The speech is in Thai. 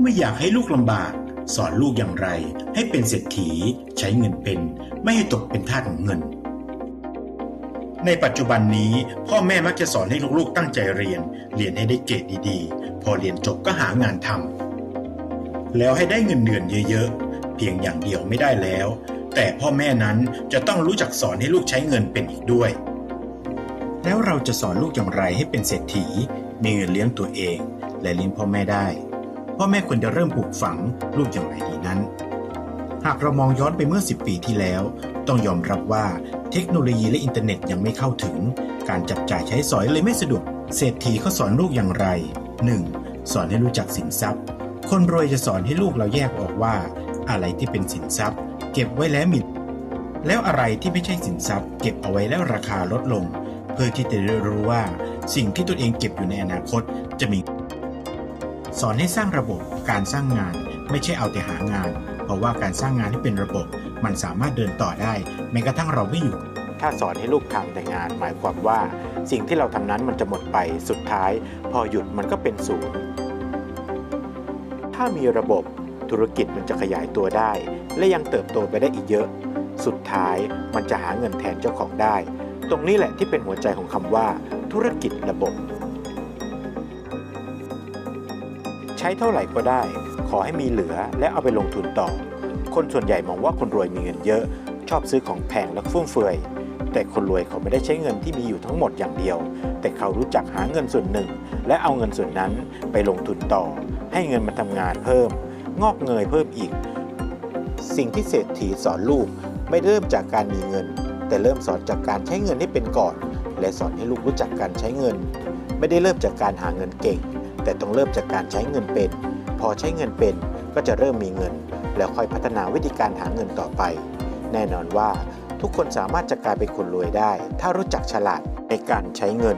ไม่อยากให้ลูกลำบาก สอนลูกอย่างไร ให้เป็นเศรษฐี ใช้เงินเป็น ไม่ให้ตกเป็นทาสของเงิน ในปัจจุบันนี้ พ่อแม่มักจะสอนให้ลูกๆตั้งใจเรียน เรียนให้ได้เกรดดีๆ พอเรียนจบก็หางานทำแล้วให้ได้เงินเดือนเยอะๆ เพียงอย่างเดียวไม่ได้แล้ว แต่พ่อแม่นั้นจะต้องรู้จักสอนให้ลูกใช้เงินเป็นอีกด้วย แล้วเราจะสอนลูกอย่างไรให้เป็นเศรษฐี มีเงินเลี้ยงตัวเอง และเลี้ยงพ่อแม่ได้ พ่อแม่ควรจะเริ่มปลูกฝังลูกอย่างไรดีนั้น หากเรามองย้อนไปเมื่อ 10 ปีที่แล้ว ต้องยอมรับว่าเทคโนโลยีและอินเทอร์เน็ตยังไม่เข้าถึง การจับจ่ายใช้สอยเลยไม่สะดวกเศรษฐีเขาสอนลูกอย่างไร 1. สอนให้รู้จักสินทรัพย์ คนรวยจะสอนให้ลูกเราแยกออกว่า อะไรที่เป็นสินทรัพย์ เก็บไว้แล้วมีแล้วอะไรที่ไม่ใช่สินทรัพย์ เก็บเอาไว้แล้วราคาลดลง เพื่อที่จะได้รู้ว่า สิ่งที่ตนเองเก็บอยู่ในอนาคตจะมี สอนให้สร้างระบบการสร้างงาน ไม่ใช่เอาแต่หางาน เพราะว่าการสร้างงานที่เป็นระบบ มันสามารถเดินต่อได้ แม้กระทั่งเราไม่อยู่ ถ้าสอนให้ลูกทำแต่งาน หมายความว่า สิ่งที่เราทำนั้นมันจะหมดไปสุดท้าย พอหยุดมันก็เป็นศูนย์ถ้ามีระบบธุรกิจมันจะขยายตัวได้ และยังเติบโตไปได้อีกเยอะ สุดท้ายมันจะหาเงินแทนเจ้าของได้ ตรงนี้แหละที่เป็นหัวใจของคำว่า ธุรกิจระบบ ช้เท่าไหร่ก็ได้ ขอให้มีเหลือและเอาไปลงทุนต่อ คนส่วนใหญ่มองว่าคนรวยมีเงินเยอะ ชอบซื้อของแพงและฟุ่มเฟือย แต่คนรวยเขาไม่ได้ใช้เงินที่มีอยู่ทั้งหมดอย่างเดียว แต่เขารู้จักหาเงินส่วนหนึ่ง และเอาเงินส่วนนั้นไปลงทุนต่อ ให้เงินมันทำงานเพิ่ม งอกเงยเพิ่มอีก สิ่งที่เศรษฐีสอนลูกไม่เริ่มจากการมีเงิน แต่เริ่มสอนจากการใช้เงินให้เป็นก่อน และสอนให้ลูกรู้จักการใช้เงิน ไม่ได้เริ่มจากการหาเงินเก่ง แต่ต้องเริ่มจากการใช้เงินเป็น พอใช้เงินเป็นก็จะเริ่มมีเงิน แล้วค่อยพัฒนาวิธีการหาเงินต่อไป แน่นอนว่าทุกคนสามารถจะกลายเป็นคนรวยได้ ถ้ารู้จักฉลาดในการใช้เงิน